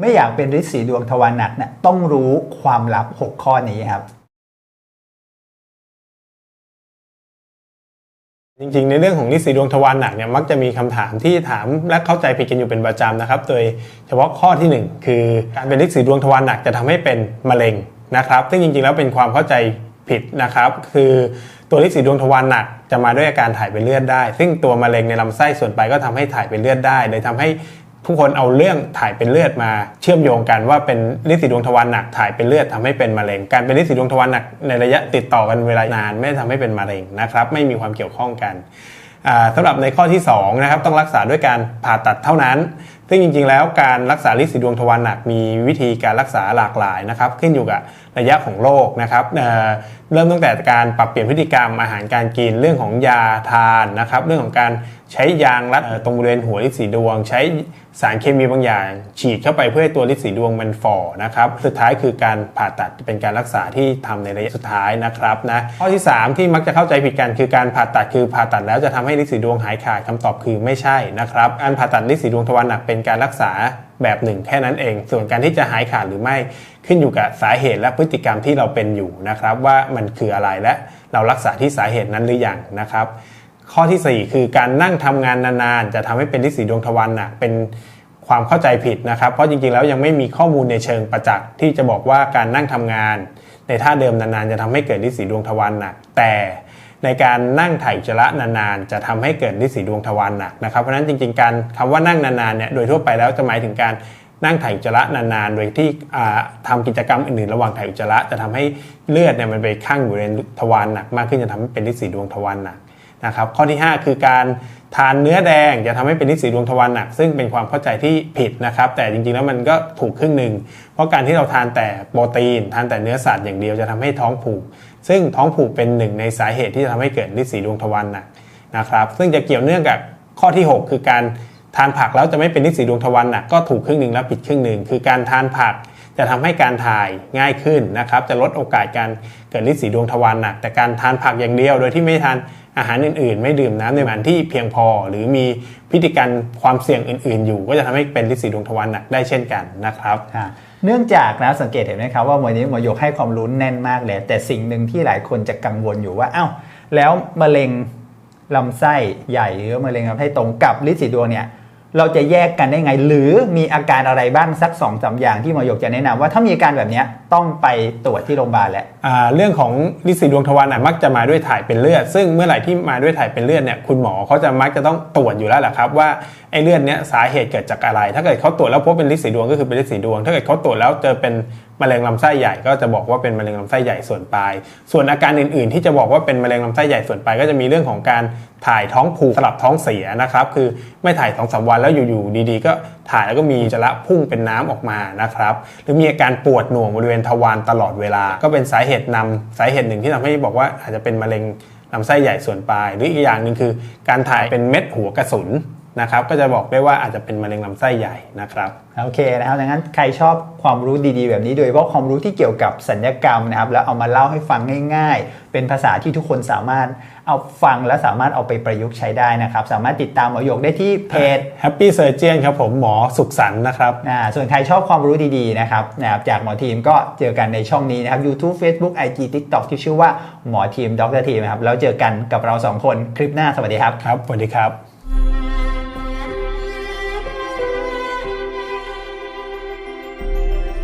ไม่อยากเป็นฤทธิ์สีดวงทวารหนักเนี่ยต้องรู้ความลับ 6 ข้อนี้ครับ จริงๆ ในเรื่องของนิสีดวงทวารหนักเนี่ยมักจะมีคำถามที่ถามและเข้าใจผิดกันอยู่เป็นประจำนะครับ โดยเฉพาะข้อทีหนึ่1 คือการเป็นนิสีดวงทวารหนักจะทำให้เป็นมะเร็งนะครับ ซึ่งจริงๆ แล้วเป็นความเข้าใจผิดนะครับ คือตัวลิสีดวงทวารหนักจะมาด้วยอาการถ่ายเป็นเลือดได้ ซึ่งตัวมะเร็งในลำไส้ส่วนไปก็ทำให้ถ่ายเป็นเลือดได้เลยทำให้ ผู้คนเอาเรื่องถ่ายเป็นเลือดมาเชื่อมโยงกันว่าเป็นลิสีดวงทวารหนักถ่ายเป็นเลือดทำให้เป็นมะเร็ง การเป็นลิสีดวงทวารหนักในระยะติดต่อกันเวลานานไม่ได้ทำให้เป็นมะเร็งนะครับ ไม่มีความเกี่ยวข้องกันอ่าสำหรับในข้อที่2นะครับต้องรักษาด้วยการผ่าตัดเท่านั้น ซึ่งจริงๆ แล้วการรักษาลินสีดวงทวารหนักมีวิธีการรักษาหลากหลายนะครับ ขึ้นอยู่กับระยะของโรคนะครับ เริ่มตั้งแต่การปรับเปลี่ยนพฤติกรรมอาหารการกินเรื่องของยาทานนะครับเรื่องของการใช้ยางรัดตรงบริเวณหัวลิสีดวง ใช้สารเคมีบางอย่าง ฉีดเข้าไปเพื่อให้ตัวลิสีดวงมันฝ่อนะครับสุดท้ายคือการผ่าตัดเป็นการรักษาที่ทำในระยะสุดท้ายนะครับนะข้อที่ 3 ที่มักจะเข้าใจผิดกันคือการผ่าตัดคือผ่าตัดแล้วจะทำให้ลิสีดวงหายขาดคำตอบคือไม่ใช่นะครับการผ่าตัดลิสีดวงทวารหนักเป็นการรักษา แบบหนึ่งแค่นั้นเอง ส่วนการที่จะหายขาดหรือไม่ขึ้นอยู่กับสาเหตุและพฤติกรรมที่เราเป็นอยู่นะครับ ว่ามันคืออะไรและเรารักษาที่สาเหตุนั้นหรืออยังนะครับ ข้อทีสี่4 คือการนั่งทำงานนานๆ จะทำให้เป็นลินสีดวงทวารหนักเป็นความเข้าใจผิดนะครับ เพราะจริงๆแล้วยังไม่มีข้อมูลในเชิงประจักษ์ที่จะบอกว่าการนั่งทำงาน ในท่าเดิมนานๆ จะทำให้เกิดลินสีดวงทวารหนักแต่ ในการนั่งถ่ายอุจจาระนานๆ จะทำให้เกิดลินสีดวงทวารหนักนะครับเพราะฉะนั้นจริงๆการคำว่านั่งนานๆเนี่ยโดยทั่วไปแล้วจะหมายถึงการนั่งถ่ายอุจจาระนานๆ โดยที่ทำทำกิจกรรมอื่นๆ ระหว่างถ่ายอุจจาระจะทำให้เลือดเนี่ยมันไปข้างอยู่ในทวารหนักมากขึ้นจะทำให้เป็นลินสีดวงทวารหนักนะครับข้อที่ 5 คือการ ทานเนื้อแดงจะทำให้เป็นนิสีดวงทวารหนัก ซึ่งเป็นความเข้าใจที่ผิดนะครับ แต่จริงๆแล้วมันก็ถูกครึ่งหนึ่ง เพราะการที่เราทานแต่โปรตีน ทานแต่เนื้อสัตว์อย่างเดียวจะทำให้ท้องผูก ซึ่งท้องผูกเป็นหนึ่งในสาเหตุที่จะทำให้เกิดนิสีดวงทวารหนักนะครับ ซึ่งจะเกี่ยวเนื่องกับข้อที่ 6 คือการทานผักแล้วจะไม่เป็นนิสีดวงทวารหนักก็ถูกครึ่งหนึ่งแล้วผิดครึ่งหนึ่งคือการทานผักจะทำให้การถ่ายง่ายขึ้นนะครับ จะลดโอกาสการเกิดลินสีดวงทวารหนัก แต่การทานผักอย่างเดียวโดยที่ไม่ทานอาหารอื่นๆ ไม่ดื่มน้ำในปริมาณที่เพียงพอ หรือมีพฤติกรรมความเสี่ยงอื่น ๆ อยู่ ก็จะทำให้เป็นลินสีดวงทวารหนักได้เช่นกันนะครับเนื่องจากนะสังเกตเห็นไหมครับว่าวันนี้หมอยกให้ความรู้แน่นมากเลย แต่สิ่งหนึ่งที่หลายคนจะกังวลอยู่ว่าอ้าวแล้วมะเร็งลำไส้ใหญ่หรือมะเร็งลำไส้ตรงกับลินสีดวงเนี่ย เราจะแยกกันได้ไง หรือมีอาการอะไรบ้างสัก2อสาอย่างที่หมอยกจะแนะนำว่าถ้ามีอาการแบบนี้ต้องไปตรวจที่โรงพยาบาลแหละอ่าเรื่องของลินสีดวงทวารนักมักจะมาด้วยถ่ายเป็นเลือด ซึ่งเมื่อไหร่ที่มาด้วยถ่ายเป็นเลือดเนี่ยคุณหมอเขาจะมักจะต้องตรวจอยู่แล้วแหละครับว่าไอ้เลือดเนี้ยสาเหตุเกิดจากอะไร ถ้าเกิดเขาตรวจแล้วพบเป็นลินสีดวงก็คือเป็นลินสีดวง ถ้าเกิดเขาตรวจแล้วเจอเป็น มะเร็งลำไส้ใหญ่ก็จะบอกว่าเป็นมะเร็งลำไส้ใหญ่ส่วนปลาย ส่วนอาการอื่นๆ ที่จะบอกว่าเป็นมะเร็งลำไส้ใหญ่ส่วนปลายก็จะมีเรื่องของการถ่ายท้องผูกสลับท้องเสียนะครับ คือไม่ถ่ายสองสามวันแล้วอยู่ๆดีๆ ก็ถ่ายแล้วก็มีจจาระพุ่งเป็นน้ำออกมานะครับ หรือมีอาการปวดหน่วงบริเวณทวารตลอดเวลา ก็เป็นสาเหตุนำสาเหตุหนึ่งที่ทำให้บอกว่าอาจจะเป็นมะเร็งลำไส้ใหญ่ส่วนปลาย หรืออีกอย่างหนึ่งคือ การถ่ายเป็นเม็ดหัวกระสุน นะครับก็จะบอกได้ว่าอาจจะเป็นมะเร็งลำไส้ใหญ่นะครับโอเคนะครับดังนั้นใครชอบความรู้ดีๆ แบบนี้โดยเฉพาะความรู้ที่เกี่ยวกับสัญญกรรมนะครับแล้วเอามาเล่าให้ฟังง่าย ๆ เป็นภาษาที่ทุกคนสามารถเอาฟังและสามารถเอาไปประยุกต์ใช้ได้นะครับ สามารถติดตามหมอหยกได้ที่เพจ Happy Surgeon ครับผมหมอสุขสันต์นะครับอ่าส่วนใครชอบความรู้ดีๆนะครับนะครับจากหมอทีมก็เจอกันในช่องนี้นะครับ YouTube Facebook IG TikTok ที่ชื่อว่าหมอทีมดรทีมนะครับแล้วเจอกันกับเราสองคนคลิปหน้าสวัสดีครับครับสวัสดีครับ